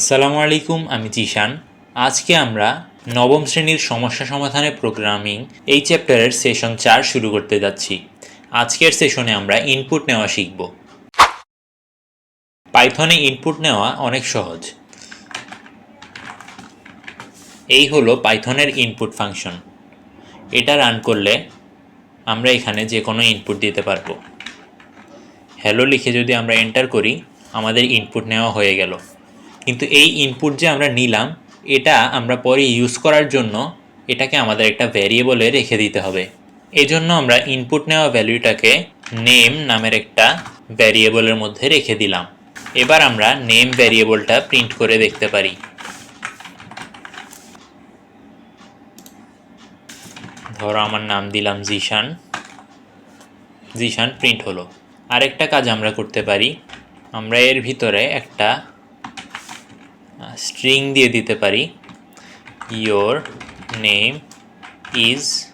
আসসালামু আলাইকুম, আমি জিশান। আজকে আমরা নবম শ্রেণির সমস্যা সমাধানের প্রোগ্রামিং এই চ্যাপ্টারের সেশন চার শুরু করতে যাচ্ছি। আজকের সেশনে আমরা ইনপুট নেওয়া শিখব। পাইথনে ইনপুট নেওয়া অনেক সহজ। এই হলো পাইথনের ইনপুট ফাংশন এটা রান করলে আমরা এখানে যে কোনো ইনপুট দিতে পারব। হ্যালো লিখে যদি আমরা এন্টার করি, আমাদের ইনপুট নেওয়া হয়ে গেল। কিন্তু এই ইনপুট যে আমরা নিলাম, এটা আমরা পরে ইউজ করার জন্য এটাকে আমাদের একটা ভ্যারিয়েবলে রেখে দিতে হবে। এজন্য আমরা ইনপুট নেওয়া ভ্যালুটাকে নেম নামের একটা ভ্যারিয়েবলের মধ্যে রেখে দিলাম। এবার আমরা নেম ভ্যারিয়েবলটা প্রিন্ট করে দেখতে পারি। ধরো আমার নাম দিলাম জিশান। জিশান প্রিন্ট হলো। আরেকটা কাজ আমরা করতে পারি। আমরা এর ভিতরে একটা স্ট্রিং দিয়ে দিতে পারি। ইয়োর নেম ইজ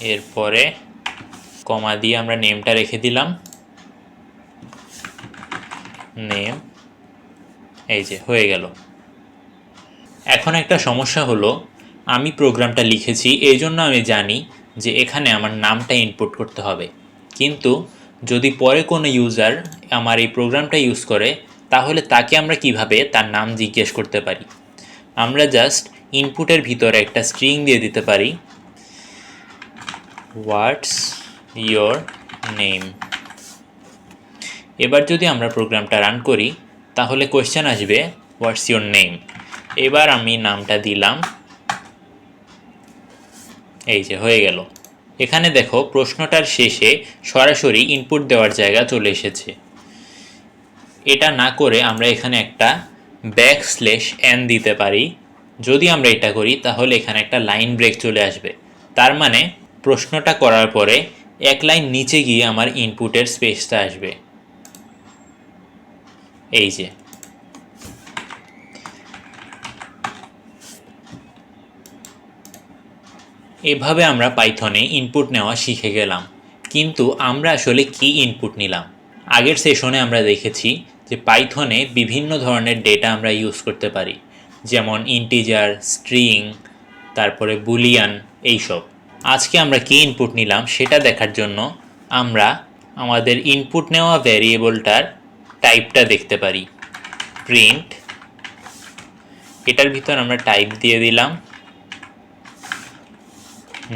এরপরে কমা দিয়ে আমরা নেমটা রেখে দিলাম। নেম এই যে, হয়ে গেল। এখন একটা সমস্যা হলো, আমি প্রোগ্রামটা লিখেছি, এই জন্য আমি জানি যে এখানে আমার নামটা ইনপুট করতে হবে। কিন্তু যদি পরে কোনো ইউজার আমার এই প্রোগ্রামটা ইউজ করে তাহলে তাকে আমরা কীভাবে তার নাম জিজ্ঞেস করতে পারি? আমরা জাস্ট ইনপুটের ভিতরে একটা স্ট্রিং দিয়ে দিতে পারি। হোয়াটস ইয়োর নেম এবার যদি আমরা প্রোগ্রামটা রান করি, তাহলে কোয়েশ্চেন আসবে হোয়াটস ইয়োর নেম এবার আমি নামটা দিলাম। এই যে, হয়ে গেল। এখানে দেখো, প্রশ্নটার শেষে সরাসরি ইনপুট দেওয়ার জায়গা চলে এসেছে। এটা না করে আমরা এখানে একটা ব্যাক স্লেশ এন দিতে পারি। যদি আমরা এটা করি, তাহলে এখানে একটা লাইন ব্রেক চলে আসবে। তার মানে প্রশ্নটা করার পরে এক লাইন নিচে গিয়ে আমার ইনপুটের স্পেসটা আসবে। এই যে। এভাবে আমরা পাইথনে ইনপুট নেওয়া শিখে গেলাম। কিন্তু আমরা আসলে কি ইনপুট নিলাম? আগের সেশনে আমরা দেখেছি যে পাইথনে বিভিন্ন ধরনের ডেটা আমরা ইউজ করতে পারি। যেমন ইন্টিজার স্ট্রিং তারপরে বুলিয়ান এইসব। আজকে আমরা কি ইনপুট নিলাম সেটা দেখার জন্য আমরা আমাদের ইনপুট নেওয়া ভ্যারিয়েবলটার টাইপটা দেখতে পারি। প্রিন্ট এটার ভিতর আমরা টাইপ দিয়ে দিলাম।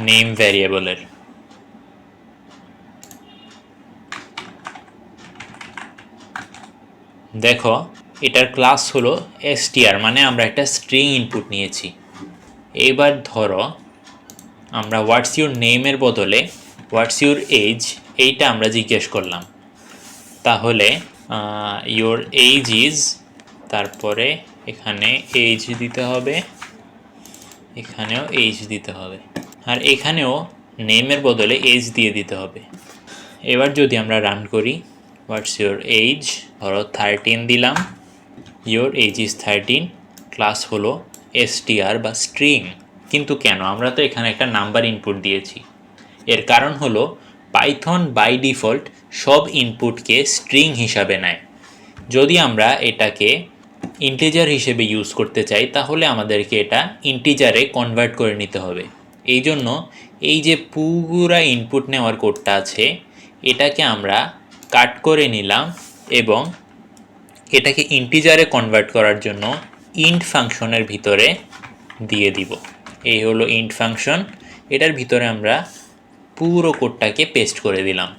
নেম ভ্যারিয়েবলের দেখো, এটার ক্লাস হলো এসটিআর মানে আমরা একটা স্ট্রিং ইনপুট নিয়েছি। এবার ধরো, আমরা হোয়াটস ইউর নেমের বদলে হোয়াটস ইউর এজ এইটা আমরা জিজ্ঞেস করলাম। তাহলে ইউর এইজ ইজ তারপরে এখানে এইজ দিতে হবে, এখানেও এইজ দিতে হবে। আর এখানেও নেমের বদলে এজ দিয়ে দিতে হবে। এবার যদি আমরা রান করি হোয়াটস ইউর এইজ ধরো থার্টিন দিলাম। Your age is thirteen class হলো এসটিআর বা স্ট্রিং কিন্তু কেন? আমরা তো এখানে একটা নাম্বার ইনপুট দিয়েছি। এর কারণ হলো পাইথন বাই ডিফল্ট সব ইনপুটকে স্ট্রিং হিসাবে নেয়। যদি আমরা এটাকে ইন্টিজার হিসেবে ইউজ করতে চাই, তাহলে আমাদেরকে এটা ইন্টিজারে কনভার্ট করে নিতে হবে। এই জন্য এই যে পুরা ইনপুট নেওয়ার কোডটা আছে, এটাকে আমরা কাট করে নিলাম এবং এটাকে ইন্টিজারে কনভার্ট করার জন্য ইন্ট ফাংশনের ভিতরে দিয়ে দিব। এই হলো ইন্ট ফাংশন এটার ভিতরে আমরা পুরো কোডটাকে পেস্ট করে দিলাম।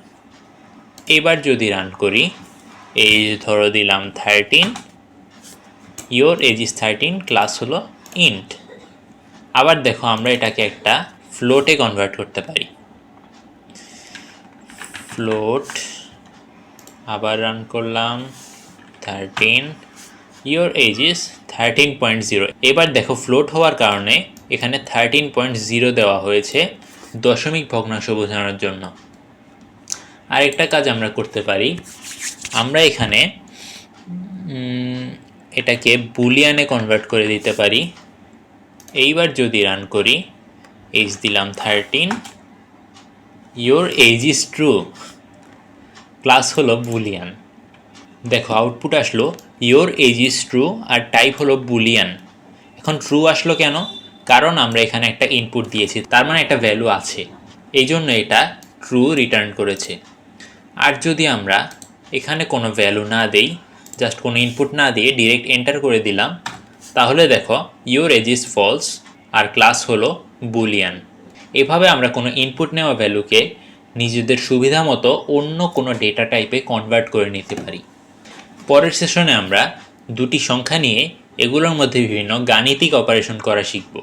এবার যদি রান করি, এই ধরো দিলাম thirteen your age is thirteen class হলো ইন্ট আবার দেখো আমরা এটাকে একটা ফ্লোটে কনভার্ট করতে পারি। ফ্লোট আবার রান করলাম thirteen your age is thirteen point zero এবার দেখো ফ্লোট হওয়ার কারণে এখানে থার্টিন পয়েন্ট জিরো দেওয়া হয়েছে দশমিক ভগ্নাংশ বোঝানোর জন্য। আরেকটা কাজ আমরা করতে পারি, আমরা এখানে এটাকে বুলিয়ানে কনভার্ট করে দিতে পারি। এইবার যদি রান করি এইজ দিলাম thirteen your age is true class হলো বুলিয়ান দেখো আউটপুট আসলো ইয়োর এজ ইজ ট্রু আর টাইপ হলো বুলিয়ান এখন ট্রু আসলো কেন? কারণ আমরা এখানে একটা ইনপুট দিয়েছি, তার মানে একটা ভ্যালু আছে। এই জন্য এটা ট্রু রিটার্ন করেছে। আর যদি আমরা এখানে কোনো ভ্যালু না দেই জাস্ট কোনো ইনপুট না দিয়ে ডিরেক্ট এন্টার করে দিলাম, তাহলে দেখো ইয়োর এজ ইজ ফলস আর ক্লাস হলো বুলিয়ান এভাবে আমরা কোনো ইনপুট নেওয়া ভ্যালুকে নিজেদের সুবিধা মতো অন্য কোনো ডেটা টাইপে কনভার্ট করে নিতে পারি। পরের সেশনে আমরা দুটি সংখ্যা নিয়ে এগুলোর মধ্যে বিভিন্ন গাণিতিক অপারেশন করা শিখব।